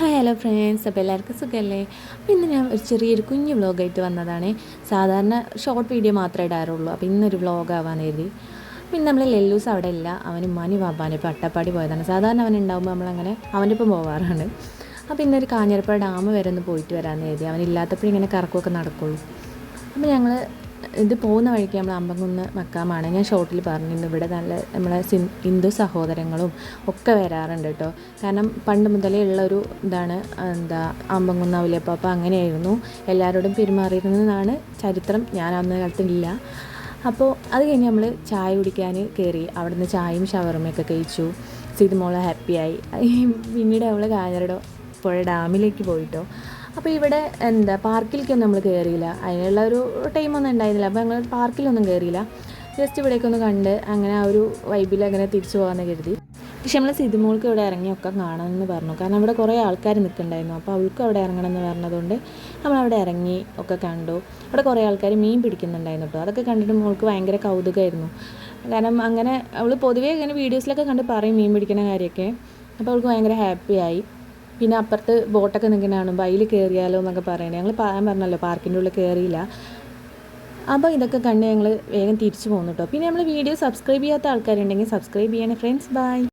Hi hello friends അപ്പോൾ എല്ലാവർക്കും സുഖമല്ലേ? അപ്പോൾ ഇന്ന് ഞാൻ ഒരു ചെറിയൊരു കുഞ്ഞു വ്ളോഗായിട്ട് വന്നതാണ്. സാധാരണ ഷോർട്ട് വീഡിയോ മാത്രമേ ഇടാറുള്ളൂ. അപ്പോൾ ഇന്നൊരു വ്ളോഗ് ആവാൻ കരുതി പിന്നെ നമ്മൾ ലെല്ലൂസ് അവിടെ ഇല്ല. അവൻ ഉമ്മാനി വാപ്പാനി ഇപ്പോൾ അട്ടപ്പാടി പോയതാണ്. സാധാരണ അവൻ ഉണ്ടാകുമ്പോൾ നമ്മളങ്ങനെ അവന്റെ ഒപ്പം പോവാറാണ്. അപ്പോൾ ഇന്നൊരു കാഞ്ഞിരപ്പുഴ ഡാം വരെ ഒന്ന് പോയിട്ട് വരാമെന്ന് കരുതി. അവനില്ലാത്തപ്പോഴും ഇങ്ങനെ കറക്കമൊക്കെ നടക്കുള്ളൂ. അപ്പോൾ ഞങ്ങൾ ഇത് പോകുന്ന വഴിക്ക് നമ്മൾ അമ്പംകുന്ന് മക്കാമാണ്. ഞാൻ ഷോർട്ടിൽ പറഞ്ഞിരുന്നു. ഇവിടെ നല്ല നമ്മളെ ഹിന്ദു സഹോദരങ്ങളും ഒക്കെ വരാറുണ്ട് കേട്ടോ കാരണം പണ്ട് മുതലേ ഉള്ള ഒരു ഇതാണ് എന്താ അമ്പംകുന്ന് അവലിയപ്പാപ്പ അങ്ങനെയായിരുന്നു. എല്ലാവരോടും പെരുമാറിയിരുന്നതാണ് ചരിത്രം. ഞാൻ അന്ന് കാലത്തില്ല അപ്പോൾ അത് കഴിഞ്ഞ് നമ്മൾ ചായ കുടിക്കാൻ കയറി അവിടുന്ന് ചായയും ഷവർമയൊക്കെ കഴിച്ചു. സിതുമോളെ ഹാപ്പിയായി പിന്നീട് അവൾ കാഞ്ഞിരടോ പുഴ ഡാമിലേക്ക് പോയിട്ടോ അപ്പോൾ ഇവിടെ എന്താ പാർക്കിലേക്കൊന്നും നമ്മൾ കയറിയില്ല അതിനുള്ള ഒരു ടൈമൊന്നും ഉണ്ടായിരുന്നില്ല. അപ്പോൾ ഞങ്ങൾ പാർക്കിലൊന്നും കയറിയില്ല ജസ്റ്റ് ഇവിടേക്കൊന്ന് കണ്ട് അങ്ങനെ ആ ഒരു വൈബിൽ അങ്ങനെ തിരിച്ചു പോകാമെന്ന് കരുതി. പക്ഷെ നമ്മൾ സിതുമോൾക്ക് ഇവിടെ ഇറങ്ങിയൊക്കെ കാണണമെന്ന് പറഞ്ഞു. കാരണം അവിടെ കുറേ ആൾക്കാർ നിൽക്കുന്നുണ്ടായിരുന്നു അപ്പോൾ അവൾക്കും അവിടെ ഇറങ്ങണം എന്ന് പറഞ്ഞതുകൊണ്ട് നമ്മളവിടെ ഇറങ്ങി ഒക്കെ കണ്ടു. അവിടെ കുറേ ആൾക്കാർ മീൻ പിടിക്കുന്നുണ്ടായിരുന്നു കേട്ടോ. അതൊക്കെ കണ്ടിട്ട് മോൾക്ക് ഭയങ്കര കൗതുകമായിരുന്നു. കാരണം അങ്ങനെ അവൾ പൊതുവേ ഇങ്ങനെ വീഡിയോസിലൊക്കെ കണ്ട് പറയും മീൻ പിടിക്കുന്ന കാര്യമൊക്കെ. അപ്പോൾ അവൾക്ക് ഭയങ്കര ഹാപ്പിയായി പിന്നെ അപ്പുറത്ത് ബോട്ടൊക്കെ നിൽക്കുന്ന കാണുമ്പോൾ അതിൽ കയറിയാലോ എന്നൊക്കെ പറയണേ. ഞങ്ങൾ ഞാൻ പറഞ്ഞല്ലോ പാർക്കിന്റെ ഉള്ളിൽ കയറിയില്ല. അപ്പോൾ ഇതൊക്കെ കണ്ട് ഞങ്ങൾ വേഗം തിരിച്ചു പോകുന്നു കേട്ടോ പിന്നെ നമ്മൾ വീഡിയോ സബ്സ്ക്രൈബ് ചെയ്യാത്ത ആൾക്കാരുണ്ടെങ്കിൽ സബ്സ്ക്രൈബ് ചെയ്യണേ ഫ്രണ്ട്സ് ബൈ